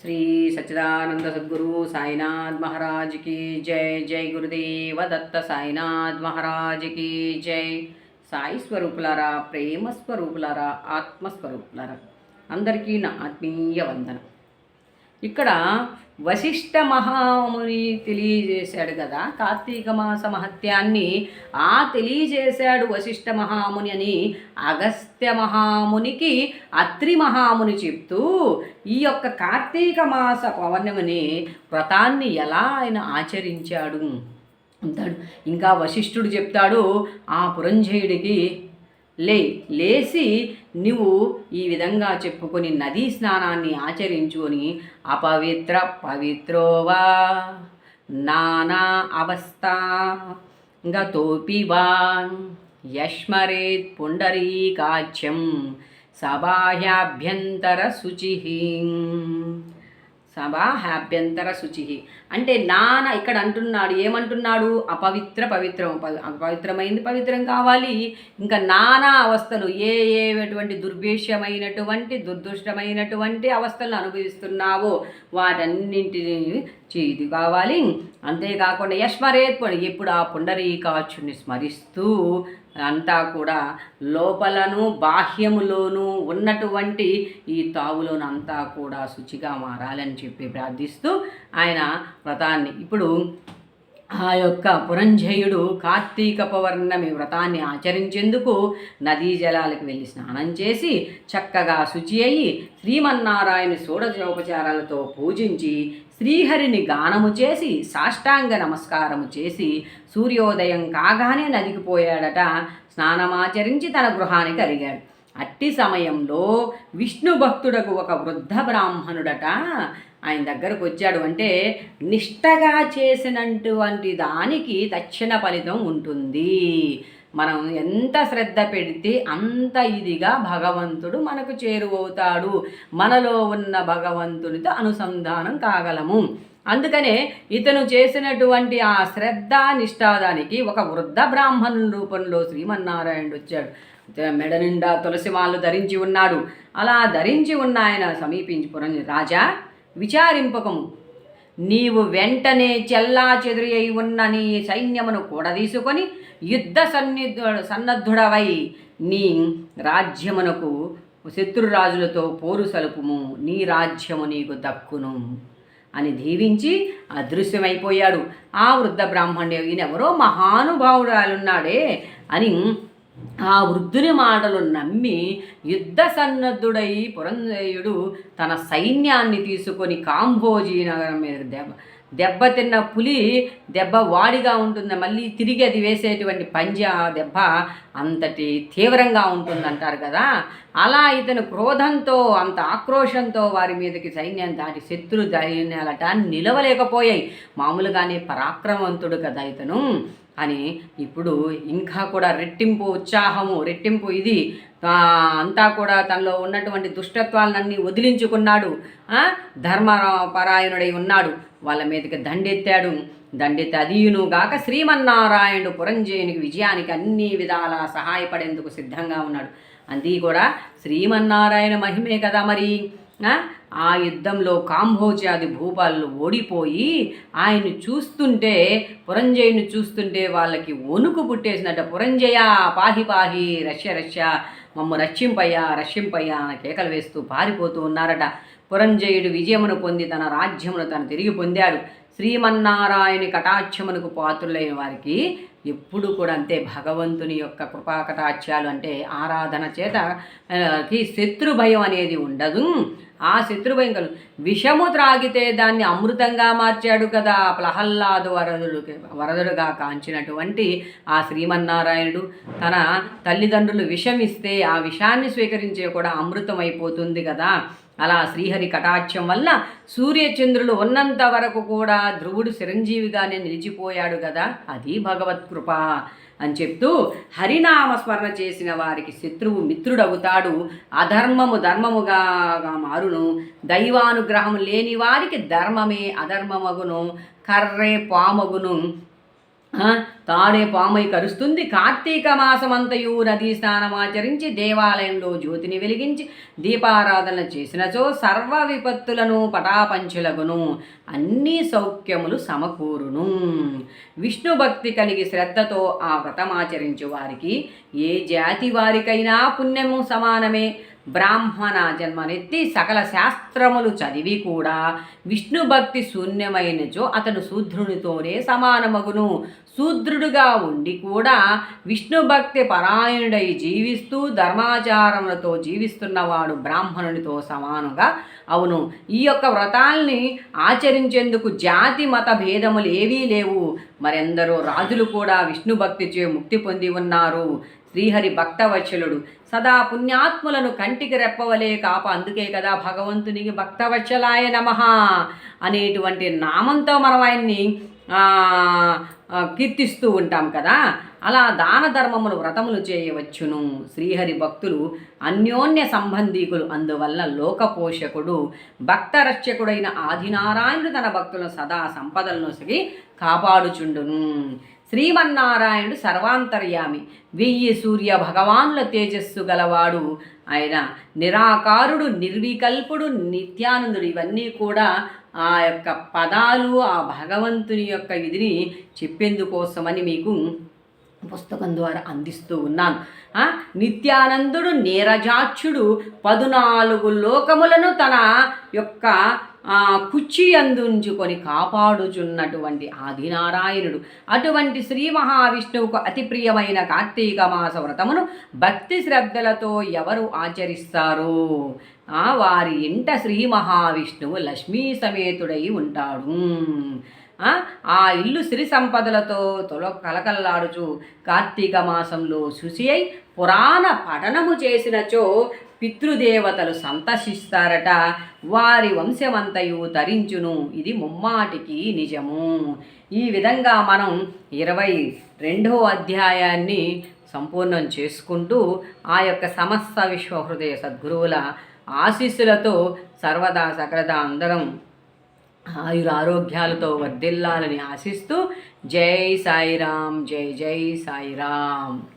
శ్రీ సచ్చిదానంద సద్గురు సాయినాథ్ మహారాజ్కి జై జై గురుదేవ దత్త సాయినాథ్ మహారాజ్కి జై. సాయి స్వరూపులారా ప్రేమ స్వరూపులారా ఆత్మస్వరూపులారా అందరికీ నా ఆత్మీయ వందనం. ఇక్కడ వశిష్ఠ మహాముని తెలియజేశాడు కదా కార్తీక మాస మహత్యాన్ని. ఆ తెలియజేశాడు వశిష్ఠ మహాముని అని అగస్త్య మహామునికి అత్రి మహాముని చెప్తూ ఈ యొక్క కార్తీక మాస పౌర్ణమిని వ్రతాన్ని ఎలా ఆయన ఆచరించాడు? అంటాడు. ఇంకా వశిష్ఠుడు చెప్తాడు ఆ పురంజయుడికి లే లేచి నువ్వు ఈ విధంగా చెప్పుకొని నదీ స్నానాన్ని ఆచరించుకొని అపవిత్ర పవిత్రోవా నానా అవస్థ ఇంకా యష్మరేత్ పుండరీకాచ్యం సబాహ్యాభ్యంతర శుచి సభాహ్యాభ్యంతర శుచి. అంటే నాన ఇక్కడ అంటున్నాడు ఏమంటున్నాడు? అపవిత్ర పవిత్రం. పవి- అపవిత్రమైంది పవిత్రం కావాలి. ఇంకా నానా అవస్థలు ఏ ఏటువంటి దుర్భేష్యమైనటువంటి దుర్దుష్టమైనటువంటి అవస్థలను అనుభవిస్తున్నావో వాటన్నింటినీ ఇది కావాలి. అంతేకాకుండా యస్మరేత్ ఎప్పుడు ఆ పుండరీకాచుని స్మరిస్తూ అంతా కూడా లోపలను బాహ్యములోను ఉన్నటువంటి ఈ తావులోను అంతా కూడా శుచిగా మారాలని చెప్పి ప్రార్థిస్తూ ఆయన వ్రతాన్ని ఇప్పుడు ఆ యొక్క పురంజయుడు కార్తీక పౌర్ణమి వ్రతాన్ని ఆచరించేందుకు నదీ జలాలకు వెళ్ళి స్నానం చేసి చక్కగా శుచి అయి శ్రీమన్నారాయణ షోడశోపచారాలతో పూజించి శ్రీహరిని గానము చేసి సాష్టాంగ నమస్కారము చేసి సూర్యోదయం కాగానే నదికి పోయాడట. స్నానమాచరించి తన గృహానికి అరిగాడు అట్టి సమయంలో విష్ణు భక్తుడకు ఒక వృద్ధ బ్రాహ్మణుడట. ఆయన దగ్గరకు వచ్చాడు అంటే నిష్టగా చేసినటువంటి దానికి తక్షణ ఫలితం ఉంటుంది. మనం ఎంత శ్రద్ధ పెడితే అంత ఇదిగా భగవంతుడు మనకు చేరువవుతాడు. మనలో ఉన్న భగవంతునితో అనుసంధానం కాగలము. అందుకనే ఇతను చేసినటువంటి ఆ శ్రద్ధ నిష్ఠాదానికి ఒక వృద్ధ బ్రాహ్మణుని రూపంలో శ్రీమన్నారాయణుడు వచ్చాడు. మెడ నిండా వాళ్ళు ధరించి ఉన్నాడు. అలా ధరించి ఉన్న ఆయన సమీపించి పురం రాజా విచారింపకము. నీవు వెంటనే చెల్లా చెదురి అయి ఉన్న నీ సైన్యమును కూడదీసుకొని యుద్ధ సన్నిధు సన్నద్ధుడవై నీ రాజ్యమునకు శత్రురాజులతో పోరు సలుపుము. నీ రాజ్యము నీకు దక్కును అని దీవించి అదృశ్యమైపోయాడు. ఆ వృద్ధ బ్రాహ్మణ్య ఈయనెవరో మహానుభావురాలున్నాడే అని ఆ వృద్ధుని మాటలు నమ్మి యుద్ధ సన్నద్ధుడై పురంజయుడు తన సైన్యాన్ని తీసుకొని కాంభోజీ నగరం మీద దెబ్బ దెబ్బతిన్న పులి దెబ్బ వాడిగా ఉంటుంది. మళ్ళీ తిరిగి అది వేసేటువంటి పంజా దెబ్బ అంతటి తీవ్రంగా ఉంటుంది అంటారు కదా. అలా ఇతను క్రోధంతో అంత ఆక్రోషంతో వారి మీదకి సైన్యం దాటి శత్రు దైన్యాలట నిలవలేకపోయాయి. మామూలుగానే పరాక్రమవంతుడు కదా ఇతను. అని ఇప్పుడు ఇంకా కూడా రెట్టింపు ఉత్సాహము రెట్టింపు ఇది. అంతా కూడా తనలో ఉన్నటువంటి దుష్టత్వాలన్నీ వదిలించుకున్నాడు. ధర్మపరాయణుడై ఉన్నాడు. వాళ్ళ మీదకి దండెత్తాడు. దండెత్తి అదీయును గాక శ్రీమన్నారాయణుడు పురంజయునికి విజయానికి అన్ని విధాల సహాయపడేందుకు సిద్ధంగా ఉన్నాడు. అది కూడా శ్రీమన్నారాయణ మహిమే కదా మరి. ఆ? యుద్ధంలో కాంభోజాది భూపాలు ఓడిపోయి ఆయన్ని చూస్తుంటే పురంజయుని చూస్తుంటే వాళ్ళకి వణుకు పుట్టేసినట్ట పురంజయ పాహి పాహి రష్య రష్య మమ్మ రక్షింపయ్యా రక్షింపయ్యా అని కేకలు వేస్తూ పారిపోతూ ఉన్నారట పురంజయుడు విజయమును పొంది తన రాజ్యమును తను తిరిగి పొందాడు శ్రీమన్నారాయణి కటాక్షమునకు పాత్రులైన వారికి ఎప్పుడు కూడా అంతే భగవంతుని యొక్క కృపాకటాక్ష్యాలు అంటే ఆరాధన చేత కి శత్రు భయం అనేది ఉండదు. ఆ శత్రుభయం కలు విషము త్రాగితే దాన్ని అమృతంగా మార్చాడు కదా ప్రహ్లాదు వరదుడు వరదుడుగా కాంచినటువంటి ఆ శ్రీమన్నారాయణుడు. తన తల్లిదండ్రులు విషమిస్తే ఆ విషాన్ని స్వీకరించే కూడా అమృతం అయిపోతుంది కదా. అలా శ్రీహరి కటాక్షం వల్ల సూర్యచంద్రులు ఉన్నంత వరకు కూడా ధ్రువుడు చిరంజీవిగానే నిలిచిపోయాడు కదా. అది భగవత్కృప అని చెప్తూ హరినామ స్మరణ చేసిన వారికి శత్రువు మిత్రుడవుతాడు. అధర్మము ధర్మముగా మారును. దైవానుగ్రహం లేని వారికి ధర్మమే అధర్మమగును. కర్రే పామగును. తాడే పామై కరుస్తుంది కార్తీక మాసమంతయు నదీ స్నానమాచరించి దేవాలయంలో జ్యోతిని వెలిగించి దీపారాధన చేసినచో సర్వ విపత్తులను పటాపంచులగును. అన్ని సౌఖ్యములు సమకూరును. విష్ణు భక్తి కలిగి శ్రద్ధతో ఆ వ్రతమాచరించు వారికి ఏ జాతి వారికైనా పుణ్యము సమానమే. బ్రాహ్మణ జన్మనెత్తి సకల శాస్త్రములు చదివి కూడా విష్ణు భక్తి శూన్యమైనచో అతను శూద్రునితోనే సమానమగును. శూద్రుడుగా ఉండి కూడా విష్ణు భక్తి పరాయణుడై జీవిస్తూ ధర్మాచారములతో జీవిస్తున్నవాడు బ్రాహ్మణునితో సమానంగా అవును. ఈ యొక్క వ్రతాల్ని ఆచరించేందుకు జాతి మత భేదములు ఏవీ లేవు. మరెందరో రాజులు కూడా విష్ణు భక్తిచే ముక్తి పొంది ఉన్నారు. శ్రీహరి భక్తవత్సలుడు సదా పుణ్యాత్ములను కంటికి రెప్పవలే కాప అందుకే కదా భగవంతునికి భక్తవత్సలాయ నమ అనేటువంటి నామంతో మనం ఆయన్ని కీర్తిస్తూ ఉంటాం కదా. అలా దాన ధర్మములు వ్రతములు చేయవచ్చును. శ్రీహరి భక్తులు అన్యోన్య సంబంధీకులు. అందువల్ల లోకపోషకుడు భక్త రక్షకుడైన ఆదినారాయణుడు తన భక్తులను సదా సంపదలను సగి కాపాడుచుండును. శ్రీమన్నారాయణుడు సర్వాంతర్యామి. వెయ్యి సూర్య భగవానుల తేజస్సు గలవాడు ఆయన. నిరాకారుడు నిర్వికల్పుడు నిత్యానందుడు. ఇవన్నీ కూడా ఆ యొక్క పదాలు ఆ భగవంతుని యొక్క విధిని చెప్పేందుకోసమని మీకు పుస్తకం ద్వారా అందిస్తూ ఉన్నాను. నిత్యానందుడు నీరజాక్షుడు పదునాలుగు లోకములను తన యొక్క కుచ్చి అందుంచుకొని కాపాడుచున్నటువంటి ఆదినారాయణుడు. అటువంటి శ్రీ మహావిష్ణువుకు అతి ప్రియమైన కార్తీక మాస వ్రతమును భక్తి శ్రద్ధలతో ఎవరు ఆచరిస్తారు? ఆ, వారి ఇంట శ్రీ మహావిష్ణువు లక్ష్మీ సమేతుడై ఉంటాడు. ఆ, ఆ ఇల్లు సిరి సంపదలతో తొల కలకల్లాడుచు కార్తీక మాసంలో శుచి అయి పురాణ పఠనము చేసినచో పితృదేవతలు సంతసిస్తారట. వారి వంశమంతయు తరించును. ఇది ముమ్మాటికి నిజము. ఈ విధంగా మనం ఇరవై రెండవ అధ్యాయాన్ని సంపూర్ణం చేసుకుంటూ ఆ యొక్క సమస్త విశ్వహృదయ సద్గురువుల ఆశీస్సులతో సర్వదా సకలదా అందరం ఆయుర ఆరోగ్యాలతో వర్ధిల్లాలని ఆశిస్తూ జై సాయిరాం జై జై సాయిరాం